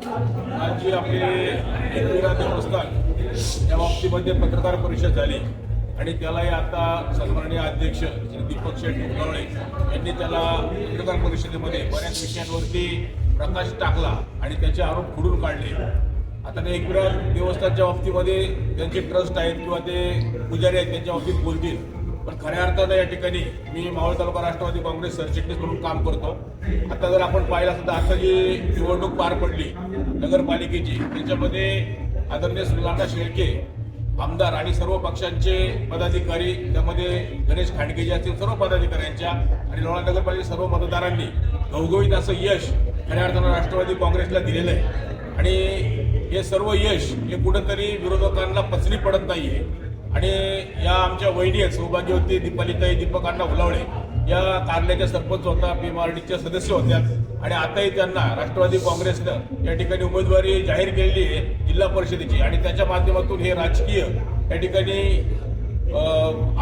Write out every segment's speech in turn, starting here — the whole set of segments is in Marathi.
आज जी आपली एकविरा देवस्थान या बाबतीमध्ये पत्रकार परिषद झाली. आणि त्यालाही आता सन्माननीय अध्यक्ष श्री दीपक शेठ मुंगवळे यांनी त्याला पत्रकार परिषदेमध्ये बऱ्याच विषयांवरती प्रकाश टाकला आणि त्याचे आरोप खुडून काढले. आता ते एकविरा देवस्थानच्या बाबतीमध्ये त्यांचे ट्रस्ट आहेत किंवा ते पुजारी आहेत त्यांच्या बाबतीत बोलतील. पण खऱ्या अर्थानं या ठिकाणी मी मावळ तालुका राष्ट्रवादी काँग्रेस सरचिटणीस म्हणून काम करतो. आता जर आपण पाहिलं सुद्धा तर आता जी निवडणूक पार पडली नगरपालिकेची त्याच्यामध्ये आदरणीय सुलांना शेळके आमदार आणि सर्व पक्षांचे पदाधिकारी त्यामध्ये गणेश खांडके जे असतील सर्व पदाधिकाऱ्यांच्या आणि लोणा नगरपालिकेच्या सर्व मतदारांनी घवघवीत असं यश खऱ्या अर्थानं राष्ट्रवादी काँग्रेसला दिलेलं आहे. आणि हे सर्व यश हे कुठंतरी विरोधकांना पचली पडत नाहीये. आणि या आमच्या वहिनी आहेत सौभाग्यवती दीपालिताई दीपकांना अण्णा उलावळे या कारल्याच्या सरपंच होता पीएमआरडीच्या सदस्य होत्या आणि आताही त्यांना राष्ट्रवादी काँग्रेसनं या ठिकाणी उमेदवारी जाहीर केलेली आहे जिल्हा परिषदेची. आणि त्याच्या माध्यमातून हे राजकीय या ठिकाणी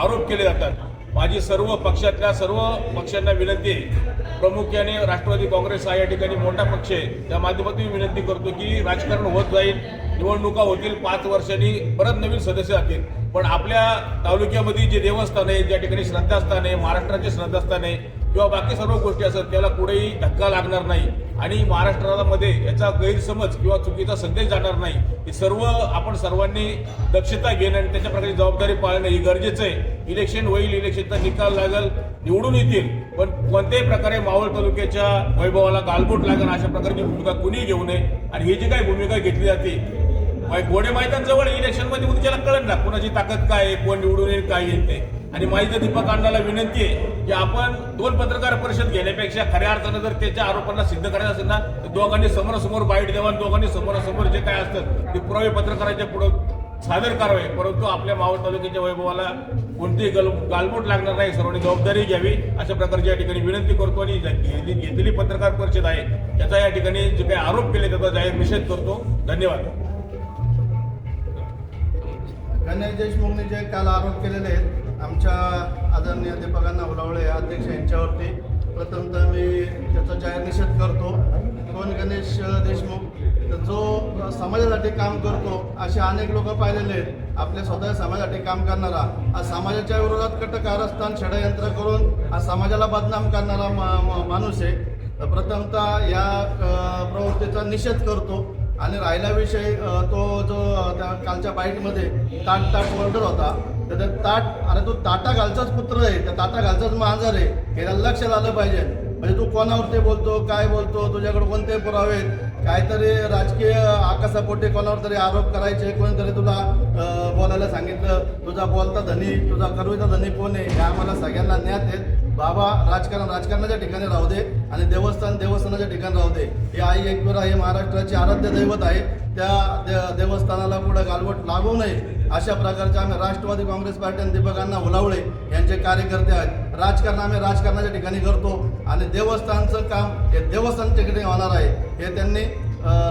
आरोप केले जातात. माझी सर्व पक्षातल्या सर्व पक्षांना विनंती आहे. प्रामुख्याने राष्ट्रवादी काँग्रेस हा या ठिकाणी मोठा पक्ष आहे. त्या माध्यमातून मी विनंती करतो की राजकारण होत जाईल निवडणुका होतील पाच वर्षांनी परत नवीन सदस्य जातील पण आपल्या तालुक्यामध्ये जे देवस्थान आहे ज्या ठिकाणी श्रद्धास्थान आहे महाराष्ट्राचे श्रद्धास्थान आहे किंवा बाकी सर्व गोष्टी असतात त्याला कुठेही धक्का लागणार नाही. आणि महाराष्ट्रामध्ये याचा गैरसमज किंवा चुकीचा संदेश जाणार नाही. हे सर्व आपण सर्वांनी दक्षता घेणं आणि त्याच्या प्रकारे जबाबदारी पाळणं ही गरजेचं आहे. इलेक्शन होईल इलेक्शनचा निकाल लागेल निवडून येतील. पण कोणत्याही प्रकारे मावळ तालुक्याच्या वैभवाला गालबोट लागेल अशा प्रकारची भूमिका कुणीही घेऊ नये. आणि ही जी काही भूमिका घेतली जाते गोडे मैदानजवळ मैदान जवळ इलेक्शनमध्ये उद्याला कळत ना कोणाची ताकद काय आहे कोण निवडून येईल काय येईल ते. आणि माझी दीपक अण्णाला विनंती आहे की आपण दोन पत्रकार परिषद घेण्यापेक्षा खऱ्या अर्थानं जर त्याच्या आरोपांना सिद्ध करायचं असेल ना तर दोघांनी समोरासमोर बाईट द्यावा आणि दोघांनी समोरासमोर जे काय असतं ते पुरावे पत्रकाराच्या पुढे सादर करावे. परंतु आपल्या मावळ तालुक्याच्या वैभवाला कोणतीही गल गालबोट लागणार नाही. सर्वांनी जबाबदारी घ्यावी. अशा प्रकारची या ठिकाणी विनंती करतो आणि घेतलेली पत्रकार परिषद आहे त्याचा या ठिकाणी जे काही आरोप केले त्याचा जाहीर निषेध करतो. धन्यवाद. गणेश देशमुखने जे काल आरोप केलेले आहेत. आमच्या आदरणीय दीपकांना उलावळे अध्यक्ष यांच्यावरती. प्रथमतः मी त्याचा जाहीर निषेध करतो. कोण गणेश देशमुख जो समाजासाठी काम करतो असे अनेक लोक पाहिलेले आहेत. आपल्या स्वतः समाजासाठी काम करणारा हा समाजाच्या विरोधात कट कारस्थान षडयंत्र करून हा समाजाला बदनाम करणारा मा- माणूस आहे. तर प्रथमतः या प्रवृत्तीचा निषेध करतो. आणि राहिला विषय तो जो त्या कालच्या बाईटमध्ये ताट ताट ओरडत होता. तर ताट अरे तो ताटा घालचाच पुत्र आहे त्या ताटा घालचाच मांजर आहे हे लक्ष लक्षात आलं पाहिजे. म्हणजे तू कोणावरती बोलतो काय बोलतो तुझ्याकडे कोणते पुरावे आहेत? काहीतरी राजकीय आकाशापोटी कोणावर तरी आरोप करायचे कोणीतरी तुला बोलायला सांगितलं तुझा बोलता धनी तुझा करविता धनी कोण आहे? हे आम्हाला सगळ्यांना ज्ञात आहेत. बाबा राजकारण राजकारणाच्या ठिकाणी राहू दे आणि देवस्थान देवस्थानाच्या ठिकाणी राहू दे. ही आई एकविरा हे महाराष्ट्राची आराध्य दैवत आहे. त्या देवस्थानाला पुढे गालवट लागू नये. अशा प्रकारचे आम्ही राष्ट्रवादी काँग्रेस पार्टी आणि दीपकांना उलावळे यांचे कार्यकर्ते आहेत. राजकारण आम्ही राजकारणाच्या ठिकाणी करतो. आणि देवस्थानचं काम हे देवस्थानच्या ठिकाणी होणार आहे. हे त्यांनी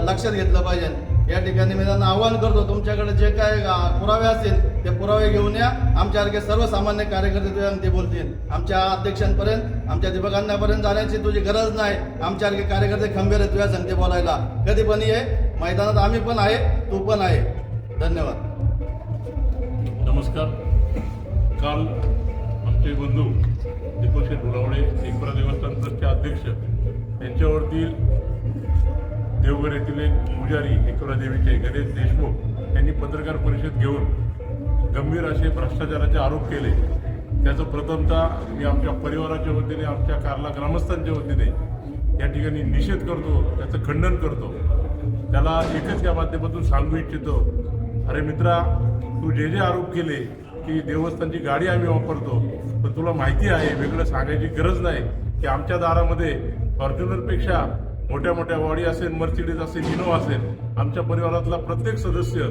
लक्षात घेतलं पाहिजे. या ठिकाणी मी त्यांना आवाहन करतो तुमच्याकडे जे काय पुरावे असतील ते पुरावे घेऊन या. आमच्यासारखे सर्वसामान्य कार्यकर्ते ते बोलतील. आमच्या अध्यक्षांपर्यंत आमच्या दीपकांनापर्यंत जाण्याची तुझी गरज नाही. आमच्यासारखे कार्यकर्ते खंबीर आहेत तुझ्या संगते बोलायला. कधी पण ये. मैदानात आम्ही पण आहे तू पण आहे. धन्यवाद. नमस्कार. काल आमचे बंधू दीपक शेठ गुलावळे देवस्थान ट्रस्टचे अध्यक्ष यांच्यावरती देवघर येथील एक पुजारी एकरा देवीचे गणेश देशमुख यांनी पत्रकार परिषद घेऊन गंभीर असे भ्रष्टाचाराचे आरोप केले. त्याचं प्रथमतः मी आमच्या परिवाराच्या वतीने आमच्या कारला ग्रामस्थांच्या वतीने या ठिकाणी निषेध करतो त्याचं खंडन करतो. त्याला एकच या माध्यमातून सांगू इच्छितो. अरे मित्रा तू जे जे आरोप केले की देवस्थानची गाडी आम्ही वापरतो पण तुला माहिती आहे वेगळं सांगायची गरज नाही की आमच्या दारामध्ये फॉर्च्युनरपेक्षा मोठ्या मोठ्या वाडी असेल मर्सिडीज असेल इनोवा असेल आमच्या परिवारातला प्रत्येक सदस्य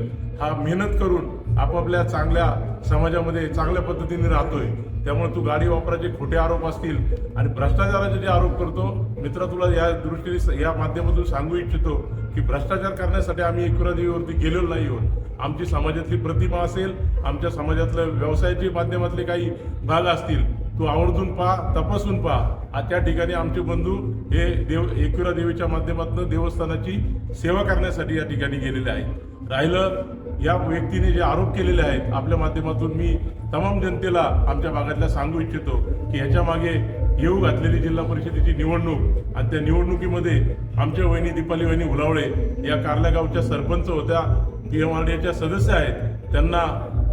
हा मेहनत करून आपापल्या चांगल्या समाजामध्ये चांगल्या पद्धतीने राहतोय. त्यामुळे तू गाडी वापराचे खोटे आरोप असतील आणि भ्रष्टाचाराचे जे आरोप करतो मित्र तुला या दृष्टीने या माध्यमातून सांगू इच्छितो की भ्रष्टाचार करण्यासाठी आम्ही एकरा देवीवरती गेलेलो नाही आहोत. आमची समाजातली प्रतिमा असेल आमच्या समाजातल्या व्यवसायाचे माध्यमातले काही भाग असतील तू आवर्जून पहा तपासून पहा. आ- त्या ठिकाणी आमचे बंधू हे देव एकविरा देवीच्या माध्यमातून देवस्थानाची सेवा करण्यासाठी या ठिकाणी गेलेले आहेत. राहिलं या व्यक्तीने जे आरोप केलेले आहेत आपल्या माध्यमातून मी तमाम जनतेला आमच्या भागातल्या सांगू इच्छितो की ह्याच्या मागे येऊ घातलेली जिल्हा परिषदेची निवडणूक आणि त्या निवडणुकीमध्ये आमच्या वहिनी दीपाली वहिनी हुलावळे या कारल्यागावच्या सरपंच होत्या पीएमआरडीएच्या सदस्य आहेत त्यांना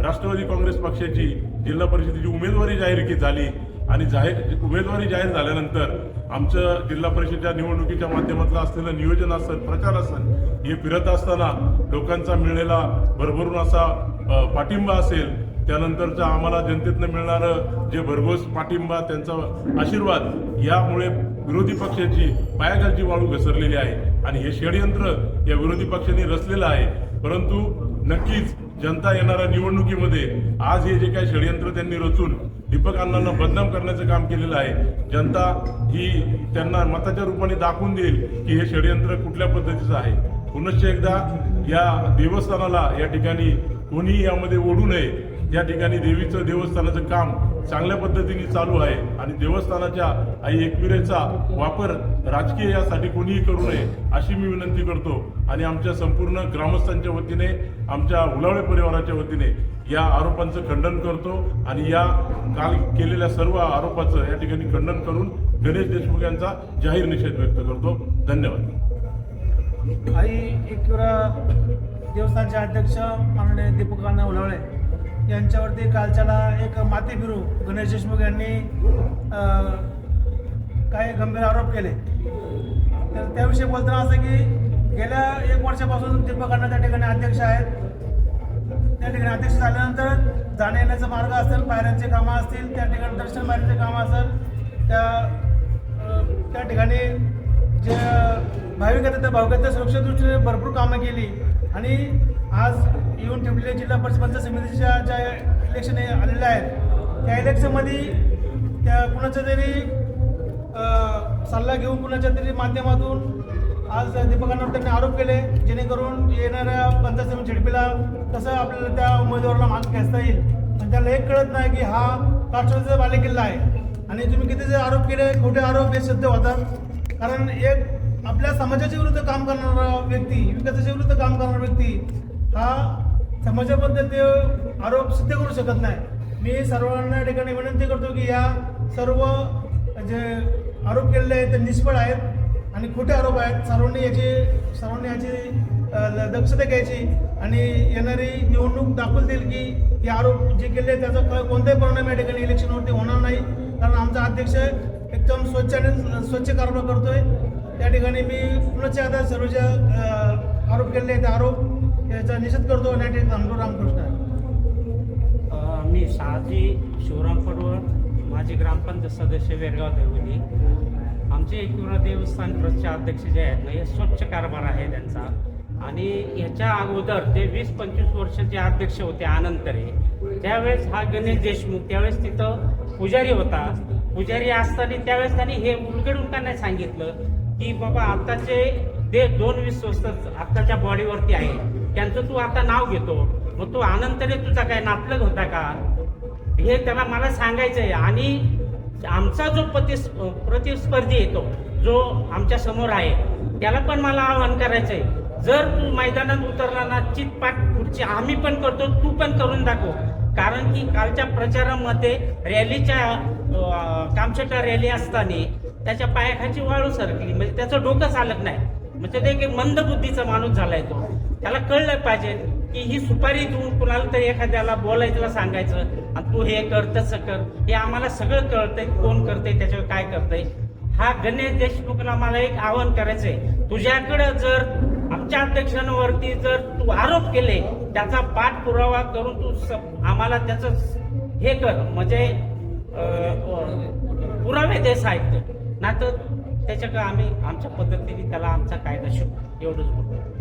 राष्ट्रवादी काँग्रेस पक्षाची जिल्हा परिषदेची उमेदवारी जाहीर की झाली आणि जाहीर उमेदवारी जाहीर झाल्यानंतर आमचं जिल्हा परिषदेच्या निवडणुकीच्या माध्यमातलं असलेलं नियोजन असेल प्रचार असेल हे फिरत असताना लोकांचा मिळलेला भरभरून असा पाठिंबा असेल त्यानंतरचा आम्हाला जनतेतनं मिळणारं जे भरघोस पाठिंबा त्यांचा आशीर्वाद यामुळे विरोधी पक्षाची पायाखालची वाळू घसरलेली आहे. आणि हे षडयंत्र या विरोधी पक्षांनी रचलेलं आहे. परंतु नक्कीच जनता येणाऱ्या निवडणुकीमध्ये आज हे जे काही षडयंत्र त्यांनी रचून दीपक अण्णांना बदनाम करण्याचं काम केलेलं आहे जनता ही त्यांना मताच्या रूपाने दाखवून देईल की हे षडयंत्र कुठल्या पद्धतीचं आहे. पुनश्च एकदा या देवस्थानाला या ठिकाणी कोणीही यामध्ये ओढू नये. या ठिकाणी देवीचं देवस्थानाचं काम चांगल्या पद्धतीने चालू आहे आणि देवस्थानाच्या आई एकविरेचा वापर राजकीय यासाठी कोणीही करू नये अशी मी विनंती करतो. आणि आमच्या संपूर्ण ग्रामस्थांच्या वतीने आमच्या उलावळे परिवाराच्या वतीने या आरोपांचं खंडन करतो आणि या काल केलेल्या सर्व आरोपाचं या ठिकाणी खंडन करून गणेश देशमुख यांचा जाहीर निषेध व्यक्त करतो. धन्यवाद. आई एकविरा देवस्थानचे अध्यक्ष माननीय दीपकांना अण्णा उलावळे यांच्यावरती कालच्याला एक माती फिरू गणेश देशमुख यांनी काही गंभीर आरोप केले. तर त्याविषयी बोलताना असं की गेल्या एक वर्षापासून दीपकांना त्या ठिकाणी अध्यक्ष आहेत. त्या ठिकाणी अध्यक्ष झाल्यानंतर जाण्या येण्याचा मार्ग असेल पायऱ्यांचे कामं असतील त्या ठिकाणी दर्शन पायऱ्यांचे कामं असेल त्या त्या ठिकाणी जे भाविक आहेत त्या भाविकांच्या सुरक्षा दृष्टीने भरपूर कामं केली. आणि आज येऊन ठेवलेल्या जिल्हा परिषद पंचायत समितीच्या ज्या इलेक्शन आलेल्या आहेत त्या इलेक्शनमध्ये त्या कुणाच्या तरी सल्ला घेऊन कुणाच्या तरी माध्यमातून आज दीपकांवर त्यांनी आरोप केले जेणेकरून येणाऱ्या पंचायत समिती झेडपीला कसं आपल्याला त्या उमेदवाराला माग खेचता येईल? आणि त्याला एक कळत नाही की हा राष्ट्रवादीचा बालेकिल्ला आहे. आणि तुम्ही किती जे आरोप केले खोटे आरोप हे सिद्ध होतात. कारण एक आपल्या समाजाच्या विरुद्ध काम करणारा व्यक्ती विकासाच्या विरुद्ध काम करणारा व्यक्ती हा समाजाबद्दल ते आरोप सिद्ध करू शकत नाही. मी सर्वांना या ठिकाणी विनंती करतो की या सर्व जे आरोप केलेले आहेत ते निष्फळ आहेत आणि खोटे आरोप आहेत. सर्वांनी याची सर्वांनी याची दक्षता घ्यायची आणि येणारी निवडणूक दाखवून देईल की हे आरोप जे केले त्याचा कोणताही परिणाम या ठिकाणी इलेक्शनवरती होणार नाही. कारण आमचा अध्यक्ष एकदम स्वच्छ आणि स्वच्छ कारभार करतोय. त्या ठिकाणी मी पुन्हा आता सर्व जे आरोप केलेले आहेत आरोप याचा निषेध करतो आणि ठिकाणी थांबतो रामकृष्ण मी शहाजी शिवराम पडवळ माजी ग्रामपंचायत सदस्य वेरगाव देवली. आमचे एकविरा देवस्थान ट्रस्टचे अध्यक्ष जे आहेत ना हे स्वच्छ कारभार आहे त्यांचा. आणि याच्या अगोदर ते वीस पंचवीस वर्षाचे अध्यक्ष होते आनंतरे त्यावेळेस हा गणेश देशमुख त्यावेळेस तिथं पुजारी होता. पुजारी असताना त्यावेळेस त्यांनी हे उलगडून सांगितलं की बाबा आताचे ते दोन विश्वस्त आत्ताच्या बॉडीवरती आहे. त्यांचं तू आता नाव घेतो. मग तू आनंदने तुझा काय नातलग होता का? हे त्याला मला सांगायचं आहे आणि आमचा जो प्रतिस् प्रतिस्पर्धी येतो जो आमच्यासमोर आहे त्याला पण मला आवाहन करायचं आहे जर तू मैदानात उतरला ना चितपाट पुढची आम्ही पण करतो तू पण करून दाखव. कारण की कालच्या प्रचारामध्ये रॅलीच्या अं, रॅली असताना त्याच्या पायाखाची वाळू सरकली. म्हणजे त्याचं डोकं चालत नाही. म्हणजे ते एक मंद बुद्धीचा माणूस झालाय तो. त्याला कळलं पाहिजे की ही सुपारी देऊन कुणाला तरी एखाद्याला बोलायचं सांगायचं आणि तू हे कर तसं कर. हे आम्हाला सगळं कळतंय कोण करतंय त्याच्यावर काय करतंय. हा गणेश देशमुखला मला एक आवाहन करायचंय. तुझ्याकडं जर आमच्या अध्यक्षांवरती जर तू आरोप केले त्याचा पाठपुरावा करून तू स- आम्हाला त्याचं हे कर. म्हणजे पुरावे दे साहित्य नाही तर त्याच्याकडे आम्ही आमच्या पद्धतीने त्याला आमचा कायदा शिकू एवढंच बोलतो.